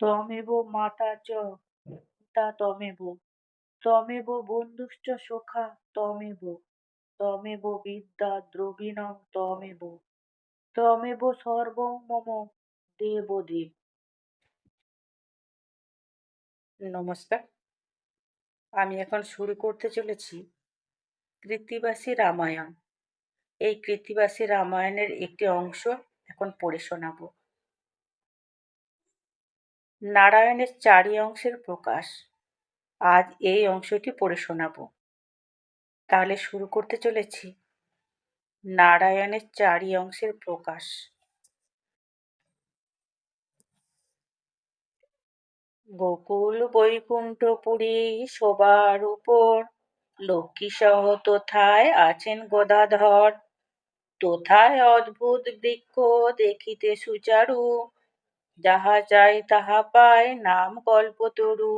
ত্বমেব মাতা চ পিতা ত্বমেব ত্বমেব বন্ধুশ্চ সখা ত্বমেব ত্বমেব বিদ্যা দ্রবিণং ত্বমেব ত্বমেব সর্বং মম দেবদেব। নমস্কার। আমি এখন শুরু করতে চলেছি কৃত্তিবাসী রামায়ণ। এই কৃত্তিবাসী রামায়ণের একটি অংশ এখন পড়ে শোনাব। নারায়ণের চারি অংশের প্রকাশ। আজ এই অংশটি পড়ে শোনাব। তাহলে শুরু করতে চলেছি। নারায়ণের চারি অংশের প্রকাশ। গোকুল বৈকুণ্ঠপুরী শোবার উপর লক্ষ্মী সহ তোথায় আছেন গদাধর। তোথায় অদ্ভুত বৃক্ষ দেখিতে সুচারু। যাহা চাই তাহা পায় নাম কল্পতরু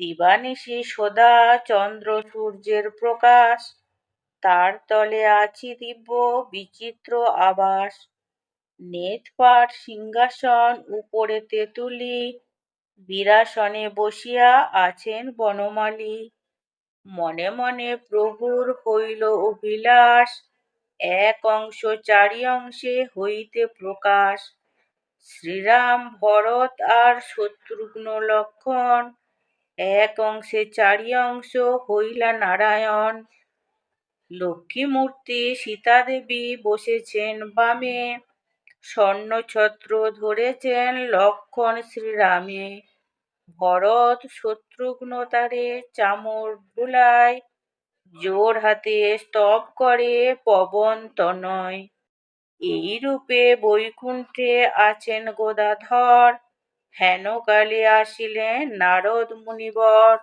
দিবানিশি সদা, চন্দ্র সূর্যের প্রকাশ। তার তলে আছি দিব্য, বিচিত্র আবাস। নেতপাট সিংহাসন উপরে তেঁতুলি বিরাসনে বসিয়া আছেন বনমালী। মনে মনে প্রভুর হইল অভিলাষ। এক অংশ চারি অংশে হইতে প্রকাশ। শ্রীরাম, ভরত আর শত্রুঘ্ন লক্ষণ। এক অংশে চারি অংশ হইলা নারায়ণ। লক্ষ্মীমূর্তি সীতাদেবী বসেছেন বামে। স্বর্ণছত্র ধরেছেন লক্ষণ শ্রীরামে। ভরত শত্রুঘ্ন তারে চামর ভুলায় জোর হাতে স্তব করে পবন তনয়। এই রূপে বৈকুণ্ঠে আছেন গোদাধর। হেন হেনকালে আসিলেন নারদ মুনিবর।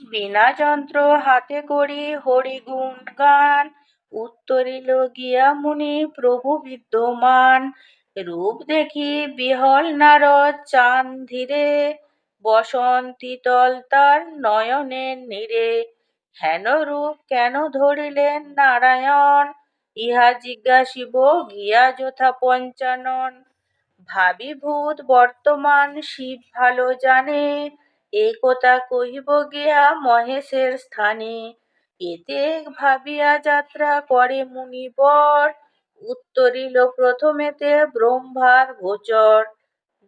বিনা যন্ত্র হাতে করি হরিগুণ গান। উত্তরিল গিয়া মুনি প্রভু বিদ্যমান। রূপ দেখি বিহল নারদ চান ধীরে বসন্তী তল তার নয়নের নীরে। হেন রূপ কেন ধরিলেন নারায়ণ? ইহা জিজ্ঞাসিব, গিয়া যথা পঞ্চানন। ভাবিভূত বর্তমান, শিব ভালো জানে। এ কথা কহিব গিয়া মহেশের স্থানে। এতে ভাবিয়া যাত্রা করে মুনিবর। উত্তরিল প্রথমেতে ব্রহ্মার গোচর।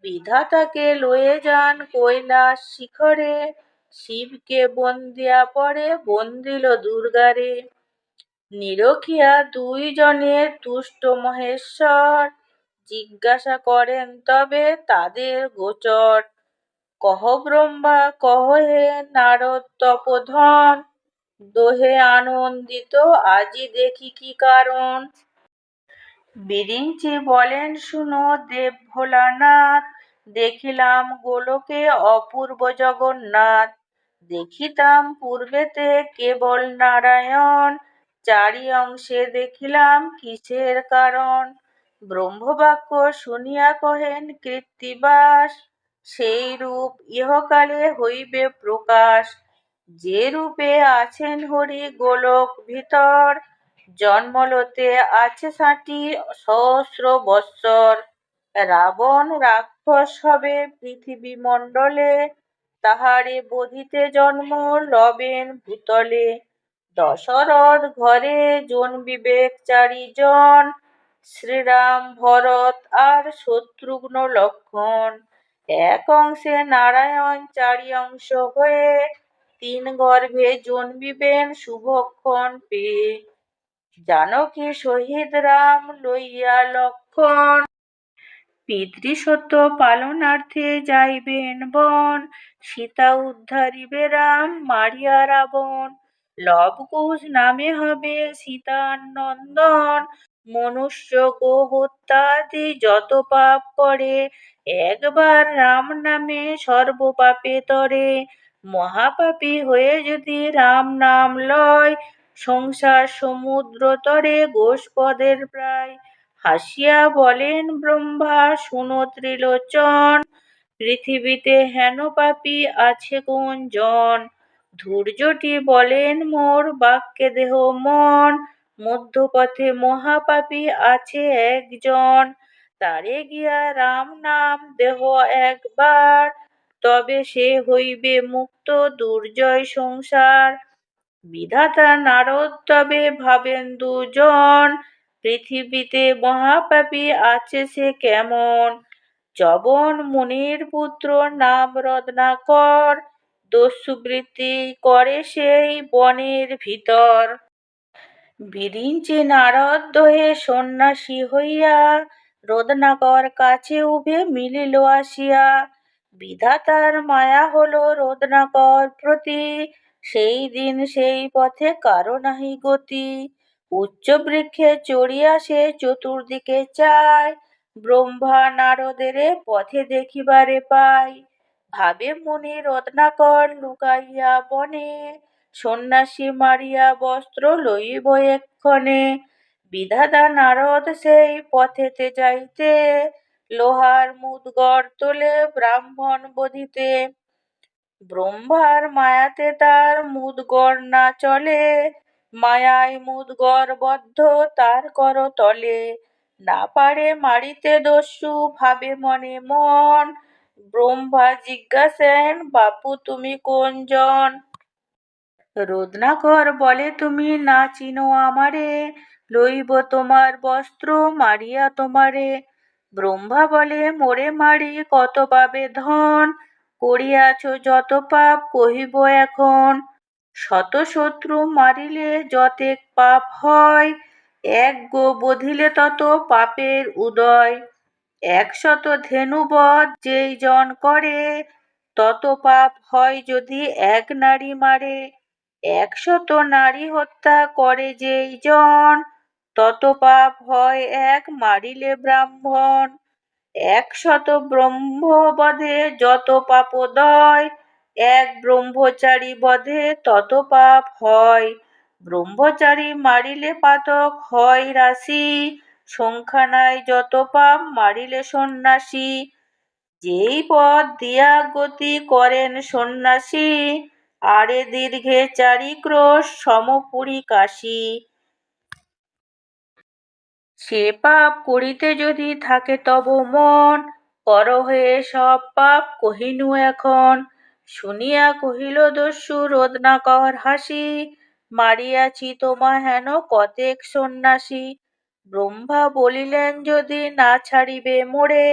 বিধাতাকে লয়ে যান কৈলাস শিখরে। শিবকে বন্দিয়া পরে বন্দিল দুর্গারে। নিরখিয়া দুইজনের তুষ্ট মহেশ্বর জিজ্ঞাসা করেন, তবে তাদের গোচর কহ ব্রহ্মা, কহ হে নারদ তপোধন? দোহে আনন্দিত, আজি দেখি কি কারণ? বিরিঞ্চি বলেন, শুনো দেব ভোলানাথ, দেখিলাম গোলকে অপূর্ব জগন্নাথ। দেখিতাম পূর্বেতে কেবল নারায়ণ চারি অংশে দেখিলাম কিসের কারণ? ব্রহ্মবাক্য শুনিয়া কহেন কৃত্তিবাস সেই রূপ ইহকালে হইবে প্রকাশ। যে রূপে আছেন হরি গোলক ভিতর, জন্মলতে আছে ষাটি সহস্র বৎসর। রাবণ রাক্ষস হবে পৃথিবী মণ্ডলে তাহারে বধিতে জন্ম লবেন ভূতলে। দশরথ ঘরে জন বিবেক চারিজন, শ্রীরাম, ভরত আর শত্রুঘ্ন লক্ষণ। এক অংশে নারায়ণ, চারি অংশ হয়ে তিন গর্ভে জন্মিবেন শুভক্ষণ পেয়ে। জানকী শহীদ রাম লইয়া লক্ষণ। পিতৃসত্য পালনার্থে যাইবেন বন। সীতা উদ্ধারিবে রাম, মারিয়া রাবণ। লবকুশ নামে হবে সীতার নন্দন মনুষ্য গো হত্যাদি যত পাপ করে, একবার রাম নামে সর্বপাপে তরে। মহাপাপী হয়ে যদি রাম নাম লয়, সংসার সমুদ্র তরে গোষ্পদের প্রায়। হাসিয়া বলেন ব্রহ্মা, শুনো ত্রিলোচন, পৃথিবীতে হেন পাপী আছে কোন জন ধৈর্যটি বলেন মোর বাক্যে দেহ মন, মধ্যপথে মহাপাপী আছে একজন। তারে গিয়া রাম নাম দেহ একবার, তবে সে হইবে মুক্ত দুর্জয় সংসার। বিধাতা নারদ তবে ভাবেন দুজন, পৃথিবীতে মহাপাপী আছে সে কেমন? চবন মুনির পুত্র নাম রত্নাকর দস্যুবৃত্তি করে সেই বনের ভিতর। বিরিঞ্চি নারদ দহে সন্ন্যাসী হইয়া রত্নাকর কাছে উভে মিলিল আসিয়া, বিধাতার মায়া হলো রত্নাকর প্রতি, সেই দিন সেই পথে কারও নাহি গতি। উচ্চ বৃক্ষে চড়িয়া সে চতুর্দিকে চায়, ব্রহ্মা নারদেরে পথে দেখিবারে পায়। ভাবে মুনি রত্নাকর লুকাইয়া বনে, সন্ন্যাসী মারিয়া বস্ত্র লইব এক্ষণে। বিধাতা নারদ সেই পথেতে যাইতে, লোহার মুদগর তোলে ব্রাহ্মণ বধিতে। ব্রহ্মার মায়াতে তার মুদগর না চলে, মায়ায় মুদগর বদ্ধ তার কর তলে। না পারে মারিতে দস্যু, ভাবে মনে মন ব্রহ্মা জিজ্ঞাসেন, বাপু, তুমি কোন জন রত্নাকর বলে, তুমি না চিনো আমারে, লইব তোমার বস্ত্র, মারিয়া তোমারে। ব্রহ্মা বলে, মোরে মারি কত পাবে ধন, করিয়াছ যত পাপ কহিব এখন। শত শত্রু মারিলে যতেক পাপ হয়, এক গো বধিলে তত পাপের উদয়। একশত ধেনুবধ যেই জন করে, তত পাপ হয় যদি এক নারী মারে। একশত নারী হত্যা করে যেই জন, তত পাপ হয় এক মারিলে ব্রাহ্মণ। একশত ব্রহ্মবধে যত পাপোদয়, এক ব্রহ্মচারী বধে তত পাপ হয়। ব্রহ্মচারী মারিলে পাতক হয় রাশি সংখ্যা নাই যত পাপ, মারিলে সন্ন্যাসী। যেই পথ দিয়া গতি করেন সন্ন্যাসী, আরে দীর্ঘে চারি ক্রোশ সমপুরী কাশী। সে পাপ করিতে যদি থাকে তব মন কর হয়ে সব পাপ কহিনু এখন। শুনিয়া কহিল দস্যু রত্নাকর হাসি, মারিয়াছি তোমা হেন কতেক সন্ন্যাসী। ব্রহ্মা বলিলেন, যদি না ছাড়িবে মোরে,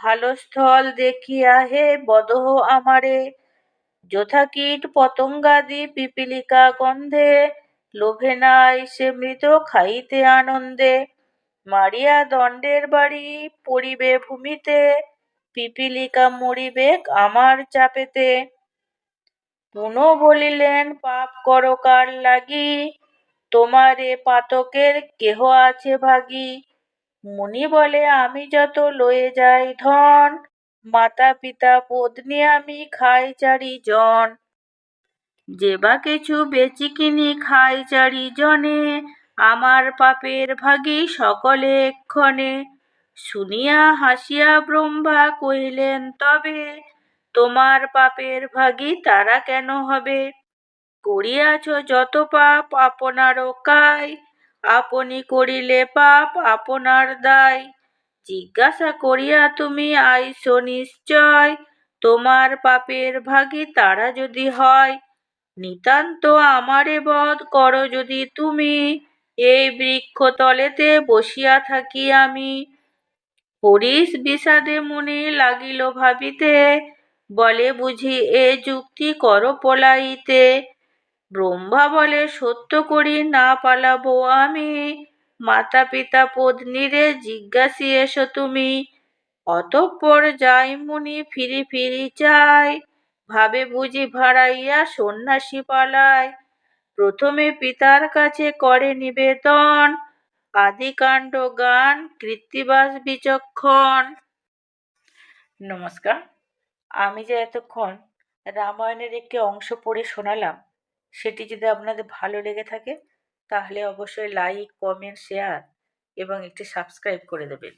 ভালো স্থল দেখিয়া হে বদহ আমারে। যথা কীট পতঙ্গাদি পিপিলিকা গন্ধে, লোভে নাই সে মৃত খাইতে আনন্দে। মারিয়া দণ্ডের বাড়ি পড়িবে ভূমিতে, পিপিলিকা মরিবে আমার চাপেতে। পুনঃ বলিলেন, পাপ কর কার লাগি? তোমার এ পাতকের কেহ আছে ভাগী? মুনি বলে, আমি যত লয়ে যাই ধন মাতা পিতা পত্নী আমি খাই চারি জন। যে বা কিছু বেচি কিনি খাই চারি জনে, আমার পাপের ভাগী সকলে এক্ষণে। শুনিয়া হাসিয়া ব্রহ্মা কহিলেন, তবে তোমার পাপের ভাগী তারা কেন হবে? করিয়াছ যত পাপ আপনারও কায়। আপনি করিলে পাপ আপনার দায়। জিজ্ঞাসা করিয়া তুমি আইস নিশ্চয়, তোমার পাপের ভাগী তারা যদি হয়। নিতান্ত আমারে বধ করো যদি তুমি, এই বৃক্ষ তলেতে বসিয়া থাকি আমি। হরিশ বিষাদে মনে লাগিল ভাবিতে, বলে বুঝি এ যুক্তি কর পলাইতে। ব্রহ্মা বলে, সত্য করি, না পালাবো আমি। মাতা পিতা পত্নীরে জিজ্ঞাসি এসো তুমি। অতঃপর যাই মুনি ফিরি ফিরি চাই। ভাবে বুঝি ভাড়াইয়া সন্ন্যাসী পালায় প্রথমে পিতার কাছে করে নিবেদন। আদিকাণ্ড গান, কৃত্তিবাস বিচক্ষণ। নমস্কার। আমি যে এতক্ষণ রামায়ণের একটি অংশ পড়ে শোনালাম সেটি যদি আপনাদের ভালো লেগে থাকে, তাহলে অবশ্যই লাইক কমেন্ট শেয়ার এবং একটি সাবস্ক্রাইব করে দেবেন।